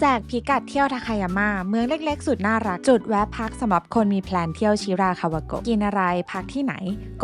แจกพิกัดเที่ยวทาคายาม่าเมืองเล็กๆ สุดน่ารัก จุดแวะพักสำหรับคนมีแพลนเที่ยวชิราคาวาโกะกินอะไรพักที่ไหน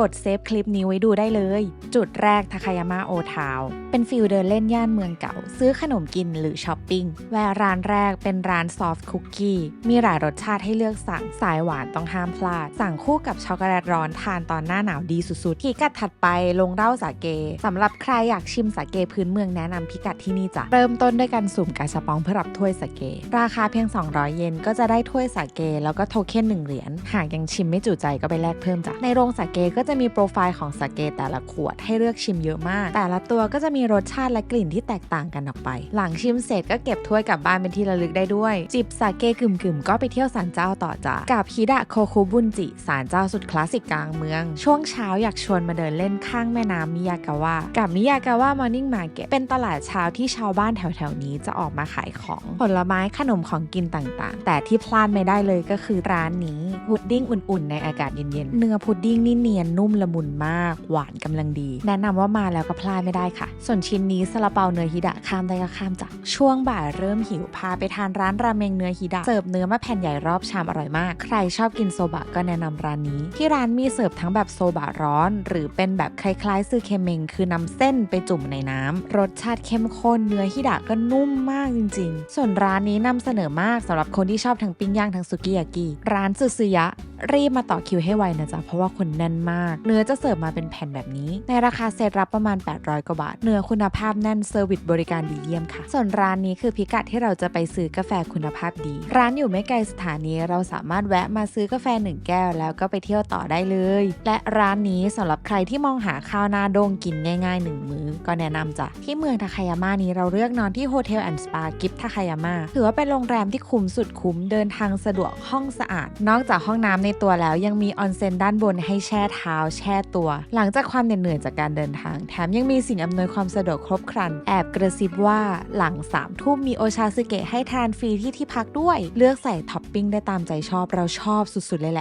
กดเซฟคลิปนี้ไว้ดูได้เลย จุดแรกทาคายาม่าโอทาวเป็นฟิลเดินเล่นย่านเมืองเก่า ซื้อขนมกินหรือช้อปปิ้งแวะร้านแรกเป็นร้านซอฟต์คุกกี้มีหลายรสชาติให้เลือกสั่งสายหวานต้องห้ามพลาด สั่งคู่กับช็อกโกแลตร้อนทานตอนหน้าหนาวดีสุดๆพิกัดถัดไปลงเหล้าสาเกสำหรับใครอยากชิมสาเกพื้นเมืองแนะนำพิกัดที่นี่จ้ะเริ่มต้นด้วยการสุ่มกาชาปองเพื่อรับถ้วยสาเก ราคาเพียง 200 เยนก็จะได้ถ้วยสาเก แล้วก็โทเค็น1เหรียญหากยังชิมไม่จุใจก็ไปแลกเพิ่มจ้ะในโรงสาเกก็จะมีโปรไฟล์ของสาเกแต่ละขวดให้เลือกชิมเยอะมาก แต่ละตัวก็จะมีรสชาติและกลิ่นที่แตกต่างกันออกไป หลังชิมเสร็จก็เก็บถ้วยกลับบ้านเป็นที่ระลึกได้ด้วย จิบสาเกกึ่มๆก็ไปเที่ยวศาลเจ้าต่อจ้ะกับฮิดะโคคุบุนจิศาลเจ้าสุดคลาสสิกกลางเมือง ช่วงเช้าอยากชวนมาเดินเล่นข้างแม่น้ำมิยากาวะกับมิยากาวะมอร์นิ่งมาร์เก็ตเป็นตลาดเช้าที่ชาวบ้านแถวๆนี้จะออกมาขายของผลไม้ขนมของกินต่างๆ แต่ที่พลาดไม่ได้เลยก็คือร้านนี้พุดดิ้งอุ่นๆ ในอากาศเย็นๆ เนื้อพุดดิ้งนี่เนียนนุ่มละมุนมาก หวานกำลังดี แนะนำว่ามาแล้วก็พลาดไม่ได้ค่ะ ส่วนชิ้นนี้ซาลาเปาเนื้อฮิดะข้ามได้ก็ข้ามจ้ะช่วงบ่ายเริ่มหิวพาไปทานร้านราเมงเนื้อฮิดะเสิร์ฟเนื้อมาแผ่นใหญ่รอบชามอร่อยมาก ใครชอบกินโซบะก็แนะนำร้านนี้ ที่ร้านมีเสิร์ฟทั้งแบบโซบะร้อน หรือเป็นแบบคล้ายๆ ซือเคเมงคือนำเส้นไปจุ่มในน้ำรสชาติเข้มข้นเนื้อฮิดะก็นุ่มมากจริง ๆส่วนร้านนี้นำเสนอมากสำหรับคนที่ชอบทั้งปิ้งย่างทั้งสุกิยากิร้านซึซึยะรีบมาต่อคิวให้ไวนะจ๊ะ เพราะว่าคนแน่นมาก เนื้อจะเสิร์ฟมาเป็นแผ่นแบบนี้ ในราคาเซตรับประมาณ 800 กว่าบาท เนื้อคุณภาพแน่นเซอร์วิสบริการดีเยี่ยมค่ะ ส่วนร้านนี้คือพิกัดที่เราจะไปซื้อกาแฟคุณภาพดี ร้านอยู่ไม่ไกลสถานีเราสามารถแวะมาซื้อกาแฟหนึ่งแก้ว แล้วก็ไปเที่ยวต่อได้เลย และร้านนี้สำหรับใครที่มองหาข้าวหน้าโด่งกินง่ายๆหนึ่งมื้อก็แนะนำจ้ะที่เมืองทาคายาม่านี้เราเลือกนอนที่โฮเทลแอนด์สปากิฟทาคายาม่าถือว่าเป็นโรงแรมที่คุ้มสุดคุ้มเดินทางสะดวกห้องสะอาด นอกจากห้องน้ำในตัวแล้วยังมีออนเซ็นด้านบนให้แช่เท้าแช่ตัว หลังจากความเหนื่อยจากการเดินทาง แถมยังมีสิ่งอำนวยความสะดวกครบครัน แอบกระซิบว่าหลัง3ามทุ่มมีโอชาสึเกะให้ทานฟรีที่ที่พักด้วย เลือกใส่ท็อปปิ้งได้ตามใจชอบเราชอบสุดๆเลยแหละ